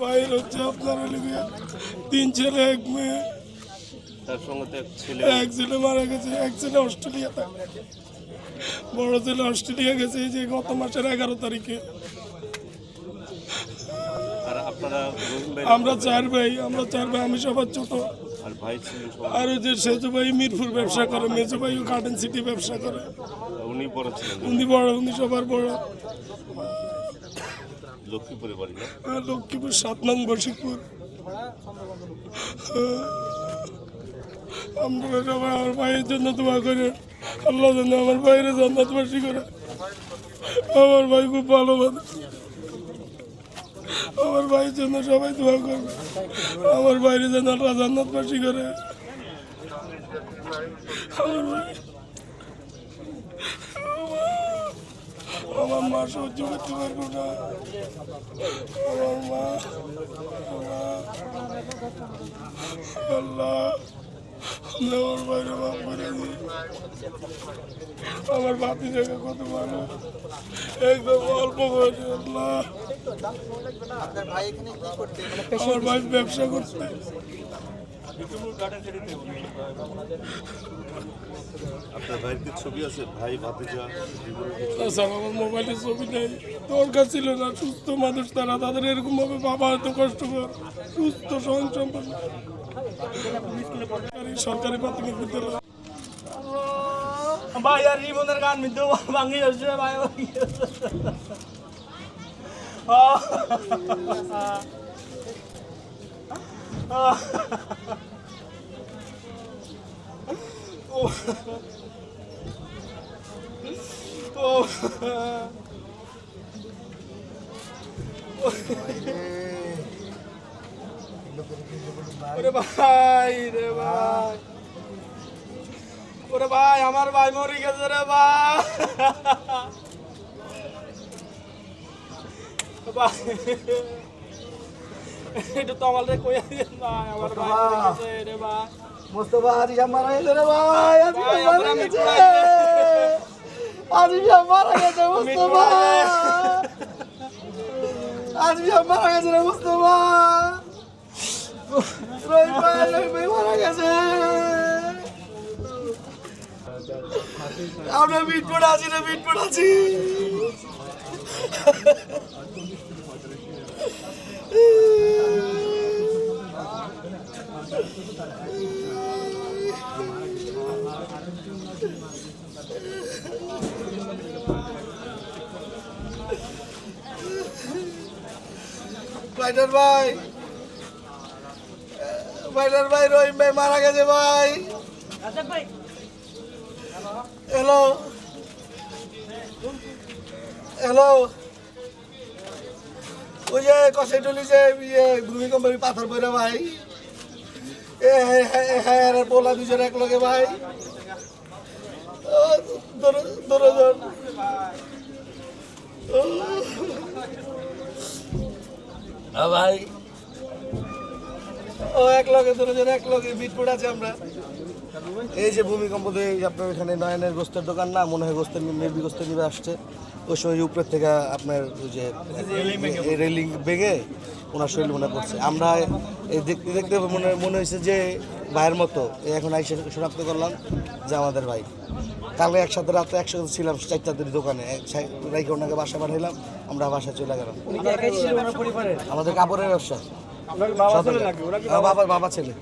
ভাইয়ের হচ্ছে আপনার হলো তিন ছেলে এক মেয়ে। তার সঙ্গে তো এক ছেলে। এক ছেলে মারা গেছে এক ছেলে অস্ট্রেলিয়াতে। বড় ছেলে অস্ট্রেলিয়া গেছে এই যে গত মাসের এগারো তারিখে। আর আপনারা আমরা চার ভাই আমরা চার ভাই আমি সবার ছোট। আর ওই যে সেজু ভাই মিরপুর ব্যবসা করে মেজু ভাই গার্ডেন সিটি ব্যবসা করে। উনি বড় উনি বড় উনি সবার বড়। লক্ষ্মীপুরে বাড়ি, না? লক্ষ্মীপুর, সাত নং বসিকপুর। আমরা সবাই আমার ভাইয়ের জন্য দোয়া করে, আল্লাহ যেন আমার ভাইয়ের জান্নাতবাসী করে। আমার ভাই খুব ভালো আমার ভাইয়ের জন্য সবাই দোয়া করবে। আমার বাইরে যেন আল্লাহ জান্নাতবাসী করে। আমার ভাই আমার মা সহ্য করতে পারব না। আমার মা আল্লাহ আমার বাইরে বাপ করে আমার বাতি জায়গা কত ভালো একদম অল্প বয়সে আল্লাহ। আমার ভাই ব্যবসা করতে। আপনার ভাইয়ের ছবি আছে? ভাই ভাতিজা আমার মোবাইলে ছবি নেই। দরকার ছিল না সুস্থ মানুষ তারা তাদের এরকম ভাবে বাবা এত কষ্টকর সুস্থ সহন সম্পন্ন সরকারি- সরকারি প্রাথমিক বিদ্যালয়। ভাই আর রিমনের গান মিদ্য ভাঙি যাচ্ছে ভাই ওরে ভাই রে ভাই। ওরে ভাই আমার ভাই মরে গেছে রে ভাই। একটু তো আমার কই ভাই? আমার ভাই রে ভাই মোস্তফা আজি মারা গেছে রে ভাই আজি ভাই, মারা গেছে। মিটমাট গেছে। আজি মারা গেছে মোস্তফা। আজি মারা গেছে রে মোস্তফা। রই ভাই রই ভাই মারা গেছে। আমরা মিটপট আছি রে মিটপট আছি। ফাইটার ভাই। ফাইটার ভাই রহিম ভাই মারা গেছে ভাই। হ্যালো হ্যালো ওই যে কষাইটলি যে ইয়ে ভূমিকম্পের পাথর পড়ে ভাই। হ্যাঁ পোলা দুজন এক লগে ভাই ভাই। ও এক লগে দুজন এক লগে বিটপুট আছে আমরা। এই যে ভূমিকম্প দিয়ে আপনার এখানে নয়নের গোস্তের দোকান না মনে হয় গোস্তের মেবি গোস্তের নিবে আসছে। ওই সময় উপরের থেকে আপনার ওই যে রেলিং ভেঙে ওনার শরীর মনে পড়ছে। আমরা এই দেখতে দেখতে মনে মনে হয়েছে যে ভাইয়ের মতো এই এখন আইসে শনাক্ত করলাম যে আমাদের ভাই। কালকে একসাথে রাতে একসাথে ছিলাম চারটা দিন দোকানে রাইখে ওনাকে বাসা পাঠাইলাম আমরা বাসায় চলে গেলাম। আমাদের কাপড়ের ব্যবসা। হ্যাঁ, বাবা বাবা ছেলে।